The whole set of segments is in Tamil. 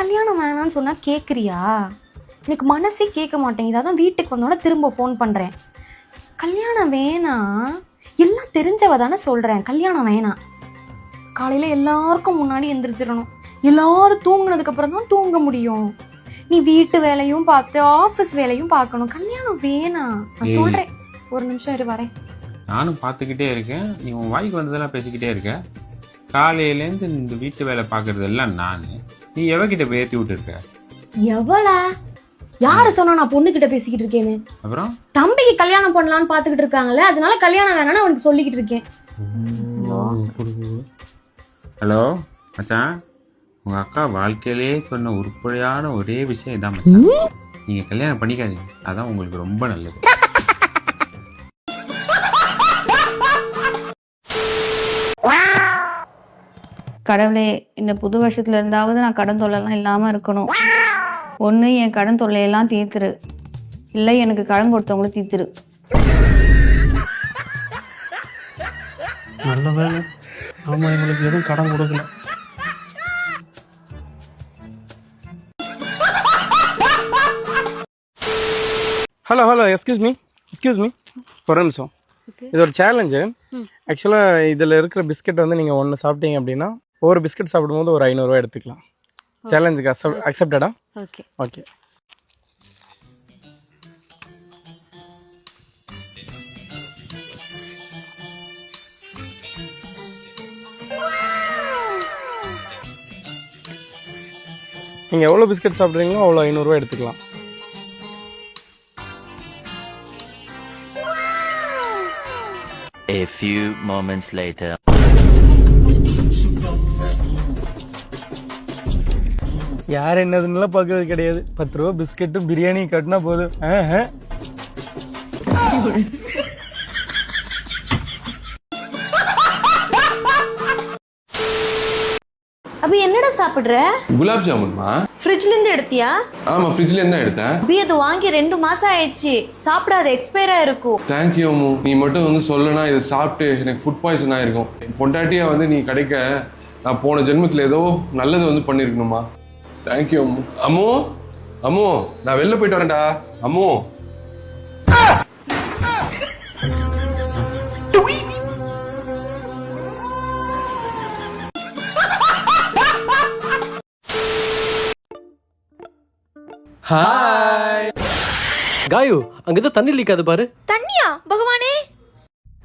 கல்யாணம் வேணாம்னு சொன்னா கேட்குறியா எனக்கு மனசே கேட்க மாட்டேங்குது. அதான் வீட்டுக்கு வந்தோடனே திரும்ப ஃபோன் பண்ணுறேன் கல்யாணம் வேணாம் எல்லாம் தெரிஞ்சவ தானே சொல்கிறேன் கல்யாணம் வேணாம் காலையில் எல்லாருக்கும் முன்னாடி எந்திரிச்சிடணும். எல்லாரும் தூங்குனதுக்கு அப்புறம் தான் தூங்க முடியும். நீ வீட்டு வேலையும் பார்த்து ஆஃபீஸ் வேலையும் பார்க்கணும். கல்யாணம் வேணாம் நான். சொல்கிறேன் ஒரு நிமிஷம் இரு வரேன். நானும் பார்த்துக்கிட்டே இருக்கேன். நீ உன் வாய்க்கு வந்ததெல்லாம் பேசிக்கிட்டே இருக்க. காலையிலேருந்து இந்த வீட்டு வேலை பார்க்கறது எல்லாம் நான். நீ எவகிட்ட போய் ஏற்றி விட்டுருக்க? எவளா? யாரு சொன்னா நான் பொண்ணுகிட்ட பேசிக்கிட்டு இருக்கேன்னு? அப்புறம்? தம்பிக்கு கல்யாணம் பண்ணலாம்னு பாத்துக்கிட்டு இருக்காங்கல்ல அதனால கல்யாணம் வேணாம்னு அவனுக்கு சொல்லிக்கிட்டு இருக்கேன். ஹலோ மச்சான் உங்க அக்கா வாழ்க்கையிலே சொன்ன உருப்படியான ஒரே விஷயம் இதான் மச்சான். நீங்க கல்யாணம் பண்ணிக்காதீங்க. அதான் உங்களுக்கு ரொம்ப நல்லது. கடவுளே இந்த புது வருஷத்துல இருந்தாவது நான் கடன் தொல்லைலாம் இல்லாமல் இருக்கணும். ஒன்று என் கடன் தொல்லையெல்லாம் தீர்த்துரு. இல்லை எனக்கு கடன் கொடுத்தவங்கள தீர்த்துரு. நல்ல வேலை. ஆமாம் எங்களுக்கு எதுவும் கடன் கொடுக்கல. Hello hello excuse me excuse me ஒரு நிமிஷம். இது ஒரு சேலஞ்சு ஆக்சுவலாக இதில் இருக்கிற பிஸ்கட் வந்து நீங்கள் ஒன்று சாப்பிட்டீங்க அப்படின்னா ஒவ்வொரு பிஸ்கட் சாப்பிடும்போது ஒரு ஐநூறுரூவா எடுத்துக்கலாம். சேலஞ்சுக்கு அக்செப்ட் அக்செப்டடா ஓகே. ஓகே. நீங்கள் எவ்வளோ பிஸ்கட் சாப்பிட்றீங்களோ அவ்வளோ ஐநூறுரூவா எடுத்துக்கலாம். A few moments later. யார் என்னதுன்னெலாம் பார்க்கறது கிடையாது. பத்து ரூபா பிஸ்கட்டும் பிரியாணி கட்டினா போதும். ஆஹ் அபி என்னடா சாப்பிடுற? குலாப் ஜாமுன்மா? ஃப்ரிட்ஜ்ல இருந்து எடுத்தியா? ஆமா ஃப்ரிட்ஜ்ல இருந்தா எடுத்தேன். அபி அது வாங்கி ரெண்டு மாசம் ஆயிடுச்சு. சாப்பிடாத எக்ஸ்பயர் ஆயிருக்கும் தேங்க்யூ அம்மு. நீ மட்டும் வந்து சொல்லனா இதை சாப்பிட்டு எனக்கு ஃபுட் பாய்சன் ஆயிருக்கும் பொண்டாட்டியா வந்து நீ கிடைக்க நான் போன ஜென்மத்துல ஏதோ நல்லது வந்து பண்ணிருக்கணுமா தேங்க்யூ அம்மு அம்மு அம்மு. நான் வெளில போயிட்டு வரேன்டா. அம்மு. காயு அங்க ஏதோ தண்ணி லீக் ஆகுது பாரு. தண்ணியா? பகவானே.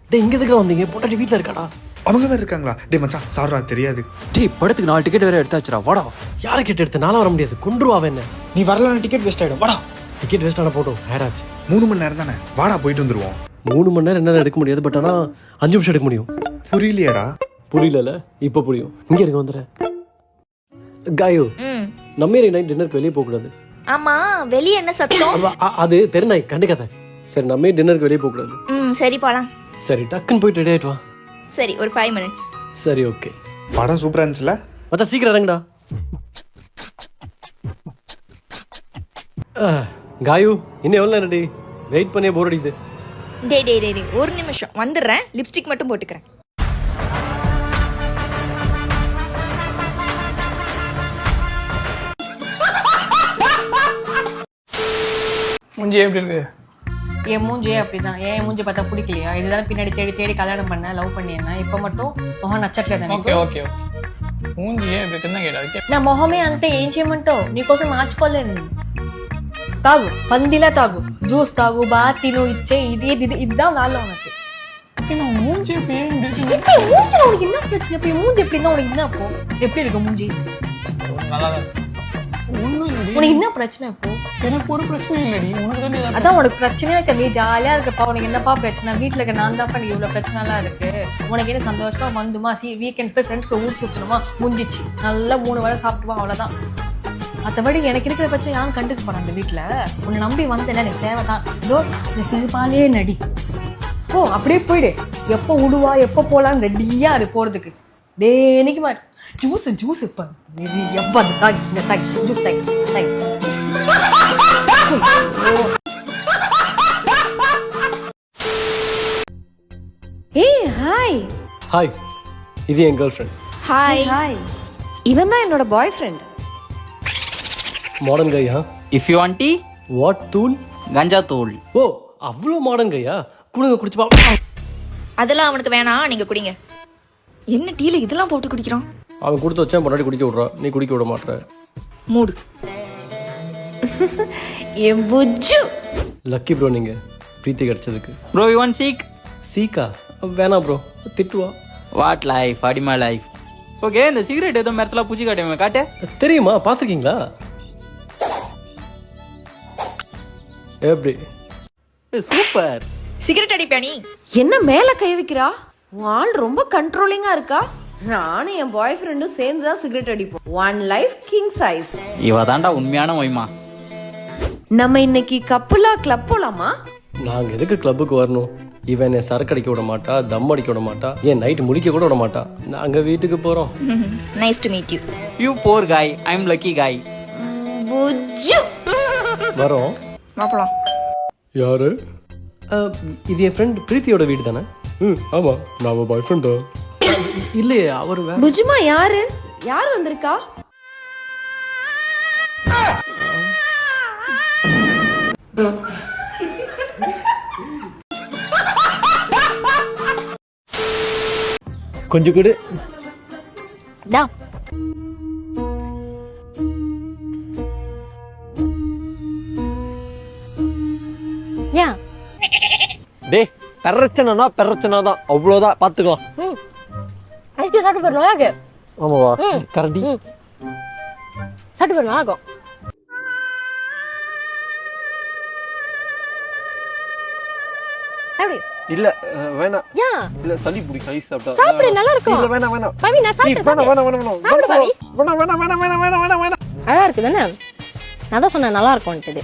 டேய் இங்க எதுக்குடா வந்தீங்க. பொண்டாட்டி வீட்ல இருக்காடா. அவங்க வேற இருக்காங்களா? டே மச்சான் சார்ரா தெரியாது. டேய் படத்துக்கு நாலு டிக்கெட் வேற எடுத்தாச்சுடா வாடா. யாரை கேட்டு எடுத்து? நானும் வர முடியாது. கொண்டுருவா என்ன? நீ வரலன்னா டிக்கெட் வேஸ்ட் ஆகிடும் வாடா. டிக்கெட் வேஸ்ட் ஆன போட்டோம் ஹேராச்சு மூணு மணி நேரம் தானே? வாடா போயிட்டு வந்துருவோம். மூணு மணி நேரம் என்னால எடுக்க முடியாது பட் ஆனா அஞ்சு நிமிஷம் எடுக்க முடியும். புரியலையாடா. புரியல இப்ப புரியும். இங்க இருக்க வந்துடுறேன். காயு ம். நம்ம ஏரியா நைட் டின்னருக்கு வெளியே போக கூடாது. ஆமா வெளிய என்ன சத்தம்? அது தெருநாய் கண்டுக்காத. சரி நம்ம டின்னருக்கு வெளியே போக கூடாது. ம் சரி போலாம். சரி டக்குன்னு போயிட்டு ரெடி ஆயிட்டு வா. சரி ஒரு ஃபைவ் மினிட்ஸ் சரி ஓகே படம் சூப்பரா இருந்துச்சுல? மச்சான் சீக்கிரம் இறங்குடா. ஆ, காயு இன்னும் எவ்வளோ நேரம் வெயிட் பண்ணியே போர் அடிக்குது. டே டே டே டே ஒரு நிமிஷம். வந்துடுறேன். லிப்ஸ்டிக் மட்டும் போட்டுக்கிறேன். முஞ்சி எப்படி இருக்கு? என் மூஞ்சியே அப்படிதான் ஏன் மூஞ்சி பார்த்தா பிடிக்கலையா இதுதான் பின்னாடி தேடி தேடி கல்யாணம் பண்ண லவ் பண்ணியிருந்தேன் இப்போ மட்டும் మొహం నచ్చట్లేదు ఓకే ఓకే ఓకే మూంజి ఏ ఇప్పుడు తిన్నా కేడా నా మొహమే అంతే ఏం చేయమంటావు నీకోసం మార్చుకోలేను తాగు పందిలా తాగు జ్యూస్ తాగు బాగా తిను ఇచ్చే ఇది ఇది ఇది ఇద్దాం వాళ్ళ உனக்கு மூஞ்சி எப்படி இப்ப என் மூஞ்சில உனக்கு என்ன பிரச்சனை இப்ப என் மூஞ்சி எப்படி இருந்தா உனக்கு என்ன அப்போ எப்படி இருக்கு மூஞ்சி நல்லா தான் ஒன்றும் இல்லடி உனக்கு என்ன பிரச்சனை இப்போ? எனக்கு ஒரு பிரச்சனையும் இல்லடி. உனக்கு தான் அதான் உனக்கு பிரச்சனையா இருக்க? நீ ஜாலியா இருக்கப்பா. உனக்கு என்னப்பா பிரச்சனை? வீட்டுல இருக்க நான் தான் பண்ணி இவ்வளவு பிரச்சனை எல்லாம் இருக்கு. உனக்கு என்ன சந்தோஷமா? வந்துமா. சி வீக்கெண்ட்ஸ் போய் ஃப்ரெண்ட்ஸ் கூட ஊர் சுத்தணுமா? முடிஞ்சிச்சு நல்லா மூணு வேளை சாப்பிட்டுவா அவ்வளவுதான். மற்றபடி எனக்கு இருக்கிற பிரச்சனை யாரும் கண்டுக்க போறேன் அந்த வீட்டுல உன்னை நம்பி வந்தேன் எனக்கு தேவைதான். இதோ இந்த சிறுபாலே நடி. ஓ அப்படியே போயிடு. எப்போ விடுவா எப்போ போலான்னு ரெடியா இரு போறதுக்கு. டேனிக்கு மாதிரி ஜூஸ் ஜூஸ் இப்போ இது எப்போ அந்த தாய் இந்த தாய் ஜூஸ் தாய் தாய் ஏய் ஹாய் ஹாய் இது என் கேர்ள் ஃப்ரெண்ட் ஹாய் ஹாய் இவன் தான் என்னோட பாய் ஃப்ரெண்ட் மாடர்ன் கையா if you want tea what தூள் கஞ்சா தூள் ஓ அவ்வளோ மாடர்ன் கையா குடுங்க குடிச்சு பா அதெல்லாம் அவனுக்கு வேணாம். நீங்க குடிங்க. என்ன டீல இதெல்லாம் போட்டு குடிக்கிறான்? அவன் கொடுத்து வச்சேன் பொண்டாட்டி குடிக்க விட்றா. நீ குடிக்க விட மாட்ற மூடு. என் புஜ்ஜு. லக்கி ப்ரோ நீங்க. பிரீத்தி கிடைச்சதுக்கு. ப்ரோ யூ வாண்ட் சீக் சீக்கா வேணாம் ப்ரோ திட்டுவா வாட் லைஃப் அடிமா லைஃப் ஓகே இந்த சிகரெட் ஏதோ மெரசலா பூச்சி காட்டுமே காட்டு. தெரியுமா? பார்த்துருக்கீங்களா? எப்படி? சூப்பர் சிகரெட் அடிப்பியா நீ. என்ன மேல கை வைக்கிறா? உன் ஆள் ரொம்ப கண்ட்ரோலிங்கா இருக்கா? நானும் என் பாய் ஃப்ரெண்டும் சேர்ந்து தான் சிகரெட் அடிப்போம். ஒன் லைஃப் கிங் சைஸ் இவ தாண்டா உண்மையான ஒய்மா நம்ம இன்னைக்கு கப்புலா கிளப் போலாமா? நாங்க எதுக்கு கிளப்புக்கு வரணும்? இவன் என்னை சரக்கு அடிக்க விட மாட்டா தம் அடிக்க விட மாட்டா ஏன் நைட்டு முடிக்க கூட விட மாட்டா. நாங்க வீட்டுக்கு போறோம். Nice to meet you you for guy I am lucky காய் புஜ்ஜு. வரோம். மாப்பலாம் யாரு? அஹ், இது என் ஃப்ரெண்ட் பிரீத்தியோட வீடு தானே? ம் ஆமா. நான் பாய் ஃப்ரெண்ட் தான். இல்லையே அவர் புஜ்மா யாரு? யார் வந்திருக்கா? கொஞ்சம் கூட. ஏன் டேய் பெரச்சனா பெரச்சனா தான் அவ்வளோதான் பார்த்துக்கலாம் ஐஸ்கிரீம் சாப்பிட்டு போயிடும் நல்லா இருக்கு ஆமாவா கரண்டி. சாப்பிட்டு நல்லா இருக்கும் எப்படி இல்ல வேணாம். இல்ல சளி பிடிக்கும் ஐஸ் சாப்பிட்டா. சாப்பிடு நல்லா இருக்கும். இல்ல வேணாம் வேணாம். பவி நான் ஏய், சாப்பிட்டேன் வேணாம் வேணாம் வேணாம். வேணாம். வேணாம் வேணாம் வேணாம் வேணாம் வேணாம் வேணாம். அழகா இருக்கு தானே நான் தான் சொன்னேன் நல்லா இருக்கும்ன்ட்டு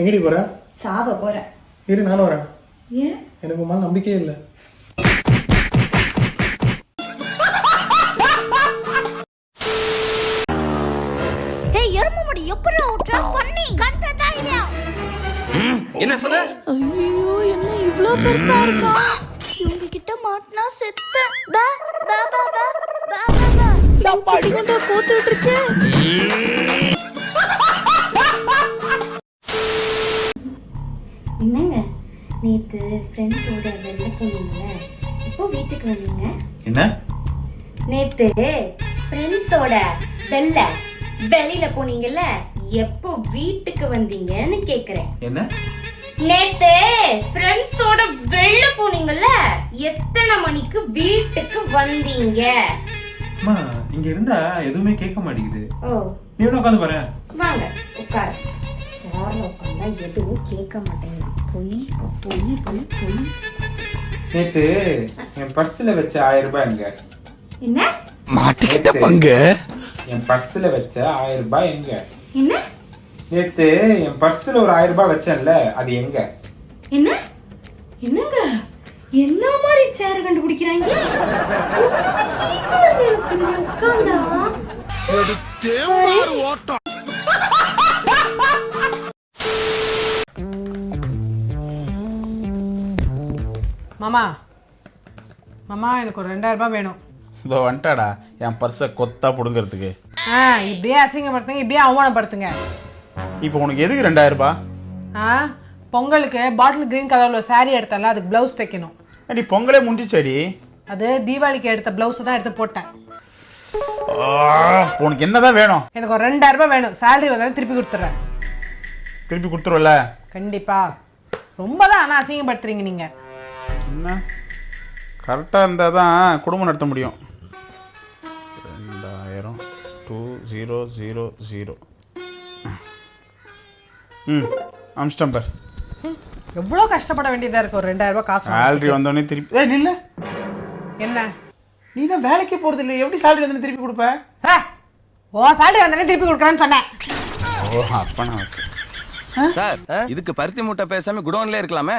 எங்கடி போற? சாவ போறேன் இரு நானும் வரேன். ஏன்? எனக்கு மேல நம்பிக்கையே இல்லை. என்ன சொன்ன? ஐயோ என்ன இவ்ளோ பெருசா இருக்கா? இவங்க கிட்ட மாட்டினா செத்தேன் பா பா பா பா பா பா பா. படிக்கட்ட கூத்து விட்டுருச்சு? என்னங்க நேத்து ஃப்ரெண்ட்ஸோட வெளில போனீங்கல்ல இப்போ வீட்டுக்கு வந்தீங்க. என்ன? நேத்து ஃப்ரெண்ட்ஸோட வெளில வெளியில போனீங்கல்ல எப்போ வீட்டுக்கு வந்தீங்கன்னு கேக்குறேன். என்ன? நேத்து ஃப்ரெண்ட்ஸோட வெளில போனீங்கல்ல எத்தனை மணிக்கு வீட்டுக்கு வந்தீங்க? அம்மா இங்க இருந்தா எதுவுமே கேட்க மாட்டேங்குது. ஓ. நீ உட்காந்து பாரு. வாங்க உட்காரு. சேர்ல உட்காந்தா எதுவும் கேட்க மாட்டேங்குது. பொய் பொய் பொய் பொய். நேத்து என் பர்ஸ்ல வச்ச ஆயிரம் ரூபாய் எங்க? என்ன? மாட்டிக்கிட்ட பங்கு? என் பர்ஸ்ல வச்ச ஆயிரம் ரூபாய் எங்க? என்ன? நேத்து என் பர்ஸ்ல ஒரு ஆயிரம் ரூபாய் வச்சேன்ல அது எங்க? என்ன? என்னங்க? என்ன மாதிரி சேர் கண்டுபிடிக்கிறாங்க? உட்காந்தா மாமா மாமா எனக்கு ஒரு ரெண்டாயிரம் ரூபாய் வேணும். இதோ வந்துட்டாடா. என் பர்ஸை கொத்தா பிடுங்கிறதுக்கு. ஆ இப்படியே அசிங்கப்படுத்துங்க இப்படியே அவமானப்படுத்துங்க. இப்போ உனக்கு எதுக்கு ரெண்டாயிரம் ரூபாய்? ஆ பொங்கலுக்கு பாட்டில் கிரீன் கலர்ல saree எடுத்தல அதுக்கு ப்ளவுஸ் தைக்கணும். அடி பொங்கலே முடிஞ்சிச்சடி அது தீபாவளிக்கு எடுத்த ப்ளவுஸ் தான் எடுத்து போட்டேன். உனக்கு என்னதான் வேணும்? எனக்கு ஒரு ரெண்டாயிரம் ரூபாய் வேணும். salary வந்தாலும் திருப்பி கொடுத்துட்றேன். திருப்பி கொடுத்துருவல கண்டிப்பா. ரொம்ப தான் ஆனால் அசிங்கப்படுத்துறீங்க நீங்க. என்ன? கரெக்டாக இருந்தால் தான் குடும்பம் நடத்த முடியும். ரெண்டாயிரம் டூ ஜீரோ ஜீரோ ஜீரோ ம் அம்ஸ்டம்பர் எவ்வளோ கஷ்டப்பட வேண்டியதா இருக்கு? ஒரு ரெண்டாயிரம் ரூபாய் காசு சேலரி. வந்தோடனே திருப்பி ஏய் நில்ல. என்ன? நீ தான் வேலைக்கே போகிறது இல்லை எப்படி சேலரி வந்தோடனே திருப்பி கொடுப்ப? ஓ salary வந்தானே திருப்பி கொடுக்குறேன்னு சொன்னேன். ஓ அப்பனா ஓகே சார் இதுக்கு பருத்தி மூட்டை பேசாம குடோன்ல இருக்கலாமே.